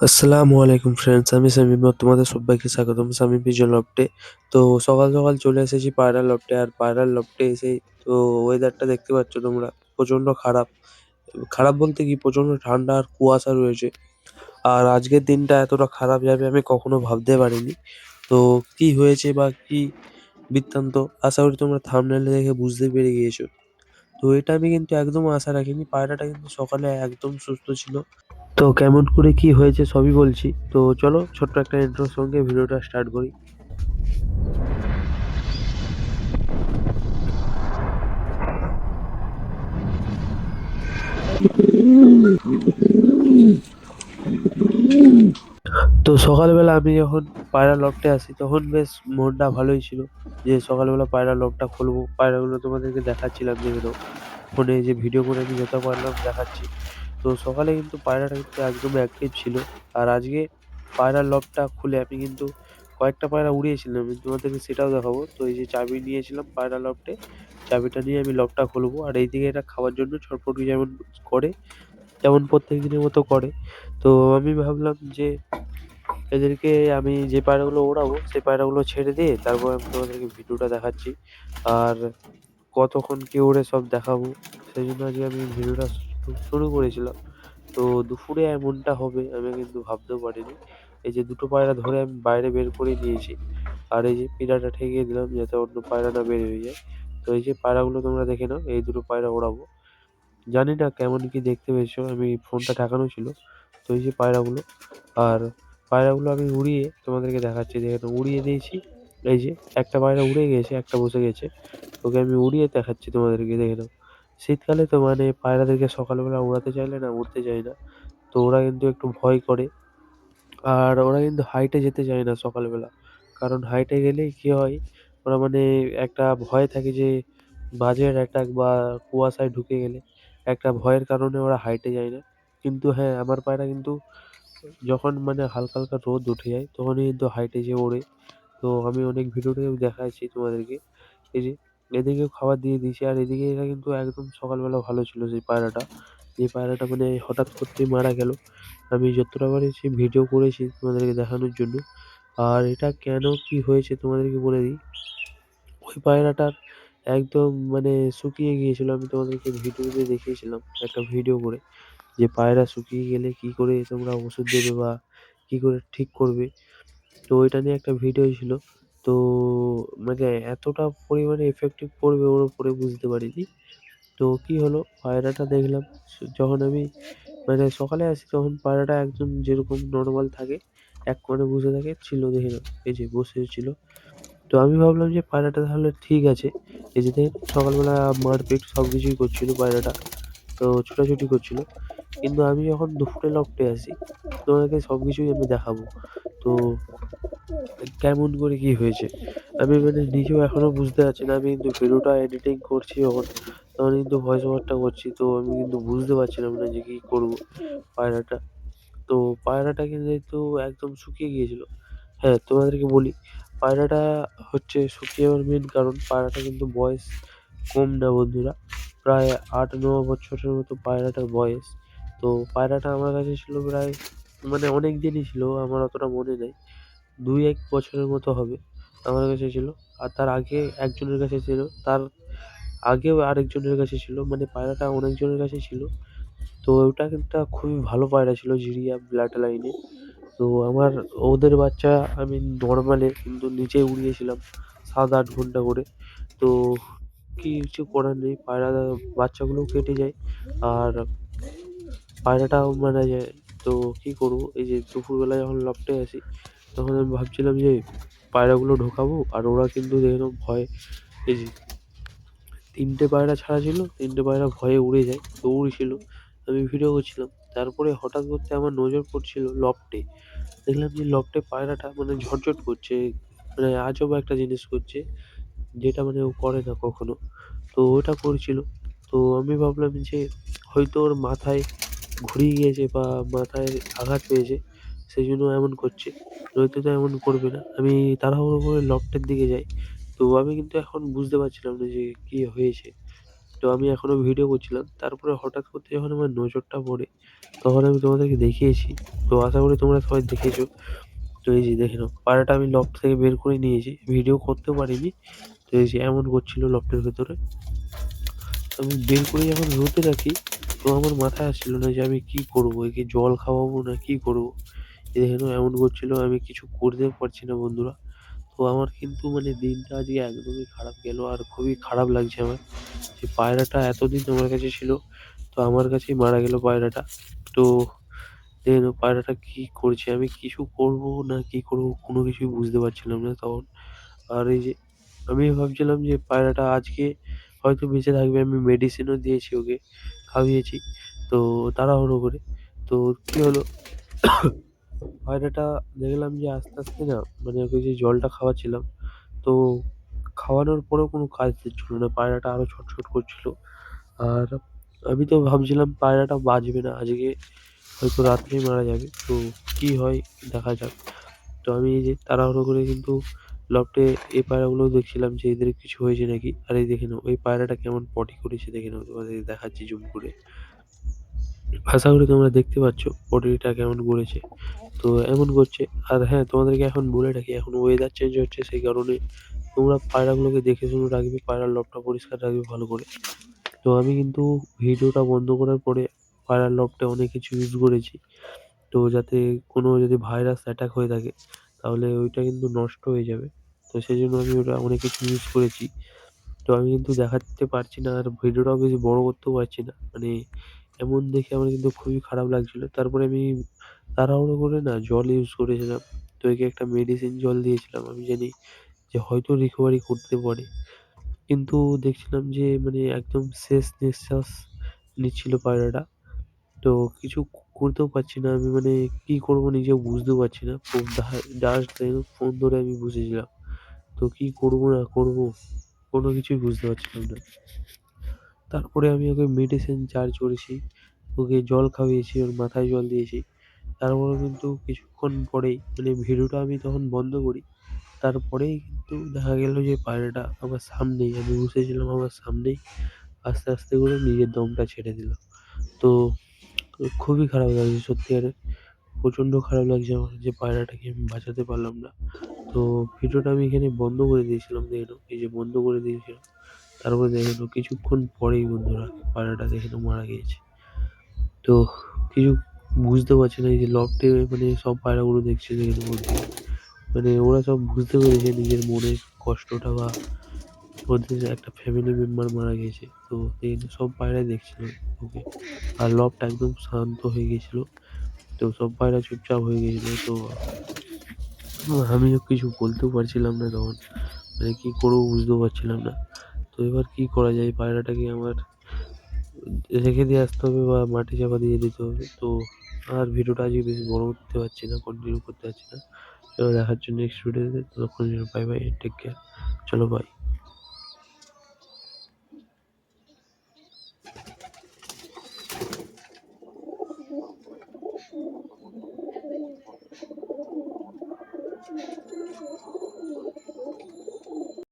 আসসালামু আলাইকুম ফ্রেন্ডস আমি শামীম তোমাদের সবাইকে স্বাগতম। শামীম পিজন লফটে। তো সকাল সকাল চলে এসেছি পায়রা লফটে, আর পায়রার লফটে এসে তো ওয়েদারটা দেখতে পাচ্ছ তোমরা, প্রচণ্ড খারাপ। খারাপ বলতে কি? প্রচণ্ড ঠান্ডা আর কুয়াশা রয়েছে। আর আজকের দিনটা এতটা খারাপ যাবে আমি কখনো ভাবতে পারিনি। তো কি হয়েছে বা কি বৃত্তান্ত, আশা করি তোমরা থাম্বনেল দেখে বুঝতে পেরে গিয়েছো। তো এটা আমি কিন্তু একদম আশা রাখিনি। পায়রাটা কিন্তু সকালে একদম সুস্থ ছিল। তো কেমন করে কি হয়েছে সবই বলছি। তো চলো ছোট্ট একটা ইন্ট্রোর সঙ্গে ভিডিওটা স্টার্ট করি। তো সকালবেলা আমি যখন পায়রা লফটে আসি, তখন বেশ মনটা ভালোই ছিল যে সকালবেলা পায়রা লফটটা খুলবো। পায়রাগুলো তোমাদেরকে দেখাচ্ছিলাম যেগুলো। ফোনে যে ভিডিও করে আমি যত পারলাম দেখাচ্ছি। তো সকালে কিন্তু পায়রাটা কিন্তু একদম অ্যাক্টিভ ছিল। আর আজকে পায়রার লফটটা খুলে আমি কিন্তু কয়েকটা পায়রা উড়িয়েছিলাম আমি তোমাদেরকে সেটাও দেখাবো। তো এই যে চাবি নিয়েছিলাম পায়রা লফটে চাবিটা নিয়ে আমি লকটা খুলবো। আর এইদিকে এটা খাওয়ার জন্য ছটফটি যেমন করে, তেমন প্রত্যেক দিনের মতো করে। তো আমি ভাবলাম যে এদেরকে আমি যে পায়রাগুলো ওড়াবো, সেই পায়রাগুলো ছেড়ে দিয়ে তারপর আমি তোমাদেরকে ভিডিওটা দেখাচ্ছি। আর কতক্ষণ কি ওড়ে সব দেখাবো, সেই জন্য আজকে আমি ভিডিওটা শুরু করেছিলাম। তো দুপুরে এমনটা হবে, আমি কিন্তু ভাবতেও পারিনি। এই যে দুটো পায়রা ধরে আমি বাইরে বের করে নিয়েছি। আর এই যে পিঁড়াটা ঠেকিয়ে দিলাম যাতে অন্য পায়রা না বের হয়ে যায়। তো এই যে পায়রাগুলো তোমরা দেখে নাও, এই দুটো পায়রা ওড়াবো। জানি না কেমন কি দেখতে পেয়েছ, আমি ফোনটা ঠেকানো ছিল। তো এই যে পায়রাগুলো, আর পায়রাগুলো আমি উড়িয়ে তোমাদেরকে দেখাচ্ছি, দেখে উড়িয়ে দিয়েছি। এই যে একটা পায়রা উড়ে গেছে, একটা বসে গেছে। ওকে আমি উড়িয়ে দেখাচ্ছি তোমাদেরকে, দেখে নাও। শীতকালে তো মানে পায়রাদেরকে সকালবেলা উড়াতে চাইলে না, উড়তে চায় না। তো ওরা কিন্তু একটু ভয় করে। আর ওরা কিন্তু হাইটে যেতে চায় না সকালবেলা। কারণ হাইটে গেলেই কি হয়, ওরা মানে একটা ভয় থাকে যে, বাজের অ্যাটাক বা কুয়াশায় ঢুকে গেলে একটা ভয়ের কারণে ওরা হাইটে যায় না। কিন্তু হ্যাঁ আমার পায়রা কিন্তু যখন মানে হালকা হালকা রোদ উঠে যায়, তখনই কিন্তু হাইটে যেয়ে ওড়ে। তো আমি অনেক ভিডিওতেও দেখাচ্ছি তোমাদেরকে। এই যে এদেরকেও খাবার দিয়ে দিয়েছি, আর এদিকে এরা কিন্তু একদম সকালবেলা ভালো ছিল সেই পায়রাটা। যে পায়রাটা মানে হঠাৎ করতেই মারা গেল। আমি যতটা পারেছি ভিডিও করেছি তোমাদেরকে দেখানোর জন্য। আর এটা কেন কি হয়েছে তোমাদেরকে বলে দিই? ওই পায়রাটার একদম মানে শুকিয়ে গিয়েছিল, আমি তোমাদেরকে ভিডিওতে দেখিয়েছিলাম একটা ভিডিও করে। যে পায়রা শুকিয়ে গেলে কি করে তোমরা ওষুধ দেবে বা কি করে ঠিক করবে? তো ওইটা নিয়ে একটা ভিডিও ছিল। তো মানে এতটা পরিমাণে এফেক্টিভ পড়বে ওর উপরে বুঝতে পারিনি। তো কি হলো? পায়রাটা দেখলাম, যখন আমি মানে সকালে আসি তখন পায়রাটা একদম যেরকম নর্মাল থাকে, এক কোণে বসে থাকে, ছিল দেখে নাও, এই যে বসে ছিল। তো আমি ভাবলাম যে পায়রাটা তাহলে ঠিক আছে। এই যে দেখেন, সকালবেলা মারপিট সব কিছুই করছিল পায়রাটা, তো ছোটাছুটি করছিল। কিন্তু আমি যখন দুপুরে লফটে আসি তোমাকে সব কিছুই আমি দেখাবো। তো কেমন করে কি হয়েছে? আমি মানে নিজেও এখনও বুঝতে পারছি না। আমি কিন্তু ভিডিওটা এডিটিং করছি যখন, তখন কিন্তু ভয়েস ওভারটা করছি। তো আমি কিন্তু বুঝতে পারছিলাম না যে কী করব পায়রাটা। তো পায়রাটা কিন্তু একদম শুকিয়ে গিয়েছিল। হ্যাঁ তোমাদেরকে বলি, পায়রাটা হচ্ছে শুকিয়ে যাওয়ার মেন কারণ। পায়রাটা কিন্তু বয়স কম না বন্ধুরা। প্রায় আট, ন বছরের মতো পায়রাটার বয়স। তো পায়রাটা আমার কাছে ছিল প্রায় মানে অনেক দিনই ছিল, আমার অতটা মনে নেই। দুই এক বছরের মতো হবে আমার কাছে ছিল আর তার আগে একজনের কাছে ছিল, তার আগেও আরেকজনের কাছে ছিল মানে পায়রাটা অনেকজনের কাছে ছিল। তো ওটা কিন্তু খুবই ভালো পায়রা ছিল, জিরিয়া ব্লাড লাইনে। তো আমার ওদের বাচ্চা আমি নর্মালে কিন্তু নিচে উড়িয়েছিলাম সাত আট ঘণ্টা করে। তো কিছু করার নেই, পায়রা বাচ্চাগুলোও কেটে যায়। আর পায়রাটাও মারা যায়। তো কী করব, এই যে দুপুরবেলা যখন লফটে আসি তখন আমি ভাবছিলাম যে পায়রাগুলো ঢোকাবো, আর ওরা কিন্তু দেখলাম ভয়। এই যে, তিনটে পায়রা ছাড়া ছিল, তিনটে পায়রা ভয়ে উড়ে যায় তো উড়ছিল আমি ভিডিও করছিলাম। তারপরে হঠাৎ করতে আমার নজর পড়ছিল লফটে। দেখলাম যে লফটে পায়রাটা মানে ঝটঝট করছে মানে আজব একটা জিনিস করছে, যেটা মানে ও করে না কখনো। তো ওটা করছিল। তো আমি ভাবলাম যে হয়তো ওর মাথায় ঘুরিয়ে গিয়েছে বা মাথায় আঘাত পেয়েছে সেই জন্য এমন করছে। নয়তো তো এমন করবে না আমি তাড়াহুড়ো করে লফটের দিকে যাই তো আমি কিন্তু এখন বুঝতে পারছিলাম না যে কী হয়েছে তো আমি এখনও ভিডিও করছিলাম। তারপরে হঠাৎ করতে যখন আমার নজরটা পড়ে, তখন আমি তোমাদেরকে দেখিয়েছি। তো আশা করি তোমরা সবাই দেখেছ। তো এই যে দেখে নাও, পায়রাটা আমি লফট থেকে বের করে নিয়েছি। ভিডিও করতে পারিনি। তো এই যে এমন করছিল লফটের ভেতরে। আমি বের করে যখন রোদে রাখি, তো আমার মাথায় আসছিল না যে আমি কি করব? একে জল খাওয়াবো না কি করব? নাও এমন করছিল আমি কিছু করতেও পারছি না বন্ধুরা। তো আমার কিন্তু মানে দিনটা আজকে একদমই খারাপ গেল আর খুবই খারাপ লাগছে আমার। যে পায়রাটা এতদিন আমার কাছে ছিল, তো আমার কাছেই মারা গেল পায়রাটা। তো নাও পায়রাটা কি করছে? আমি কিছু করব না কি করব কোনো কিছুই বুঝতে পারছিলাম না তখন। আর এই যে আমি ভাবছিলাম যে পায়রাটা আজকে হয়তো বেঁচে থাকবে। আমি মেডিসিনও দিয়েছি ওকে, খাইয়েছি। তো তাড়াহুড়ো করে। তো কি হলো? পায়রাটা দেখলাম যে আস্তে, আস্তে না মানে ওকে যে জলটা খাওয়াচ্ছিলাম, তো খাওয়ানোর পরেও কোনো কাজ দিচ্ছিল না। পায়রাটা আরও ছটফট করছিল। আর আমি তো ভাবছিলাম পায়রাটা বাঁচবে না আজকে হয়তো রাত্রেই মারা যাবে। তো কি হয় দেখা যাক। তো আমি এই যে তাড়াহুড়ো করে কিন্তু লফটে এই পায়রাগুলোও দেখছিলাম যে এদের কিছু হয়েছে নাকি। আর এই দেখে নাও এই পায়রাটা কেমন পটি করেছে দেখে নাও তোমাদের দেখাচ্ছি জুম করে। আশা করি তোমরা দেখতে পাচ্ছ পটিটা কেমন করেছে। তো এমন করছে। আর হ্যাঁ, তোমাদেরকে এখন বলে রাখি এখন ওয়েদার চেঞ্জ হচ্ছে সেই কারণে তোমরা পায়রাগুলোকে দেখে শুনে রাখবে। পায়রার লফটটা পরিষ্কার রাখবে ভালো করে। তো আমি কিন্তু ভিডিওটা বন্ধ করার পরে পায়রার লফটে অনেক কিছু ইউজ করেছি। তো যাতে কোনো যদি ভাইরাস অ্যাটাক হয়ে থাকে তাহলে ওইটা কিন্তু নষ্ট হয়ে যাবে। তো সেই জন্য আমি ওটা অনেক কিছু ইউজ করেছি। তো আমি কিন্তু দেখাতে পারছি না আর ভিডিওটাও বেশি বড় করতেও পারছি না। মানে এমন দেখে আমার কিন্তু খুবই খারাপ লাগছিল। তারপরে আমি তাড়াহুড়ো করে না জল ইউজ করেছিলাম। তো একে একটা মেডিসিন জল দিয়েছিলাম। আমি জানি যে হয়তো রিকভারি করতে পারে। কিন্তু দেখছিলাম যে মানে একদম শেষ নিঃশ্বাস নিচ্ছিল পায়রাটা। তো কিছু করতেও পারছি না, আমি মানে কি করব নিজেও বুঝতেও পারছি না। জাস্ট দেখো ফোন ধরে আমি বুঝেছিলাম তো কি করব না করব কোনো কিছুই বুঝতে পারছিলাম না। তারপরে আমি ওকে মেডিসিন চার্জ করেছি। ওকে জল খাইয়েছি, ওর মাথায় জল দিয়েছি। তারপরে কিন্তু কিছুক্ষণ পরেই মানে ভিডিওটা আমি তখন বন্ধ করি। তারপরেই কিন্তু দেখা গেল যে পায়রাটা আমার সামনেই আমি বসেছিলাম আমার সামনেই আস্তে, আস্তে করে নিজের দমটা ছেড়ে দিল। তো খুবই খারাপ লাগছে সত্যি সত্যিকারের। প্রচণ্ড খারাপ লাগছে আমার যে পায়রাটাকে আমি বাঁচাতে পারলাম না। তো ভিডিওটা আমি এখানে বন্ধ করে দিয়েছিলাম দেখে। এই যে বন্ধ করে দিয়েছিলাম। তারপরে দেখে নাও, কিছুক্ষণ পরেই বন্ধুরা পায়রাটা দেখে নাও মারা গিয়েছে। তো কিছু বুঝতে পারছি না এই যে লফটে মানে সব পায়রাগুলো দেখছে দেখে নাও মানে ওরা সব বুঝতে পেরেছে নিজের মনের কষ্টটা বা ওদের একটা ফ্যামিলি মেম্বার মারা গিয়েছে। তো এই সব পায়রাই দেখছিল ওকে। আর লফট একদম শান্ত হয়ে গিয়েছিল। তো সব পায়রা চুপচাপ হয়ে গিয়েছিল। তো আমিও কিছু বলতেও পারছিলাম না তখন। মানে কি করব বুঝতেও পারছিলাম না। তো এবার কী করা যায় পায়রাটাকে আমার রেখে দিয়ে আসতে হবে বা মাটি চাপা দিয়ে দিতে হবে। তো আর ভিডিওটা আজকে বেশি বড় করতে পারছি না, কন্টিনিউ করতে পারছি না। চলো দেখার জন্য নেক্সট ভিডিওতে ততক্ষণের জন্য বাই বাই টেক কেয়ার। চলো বাই।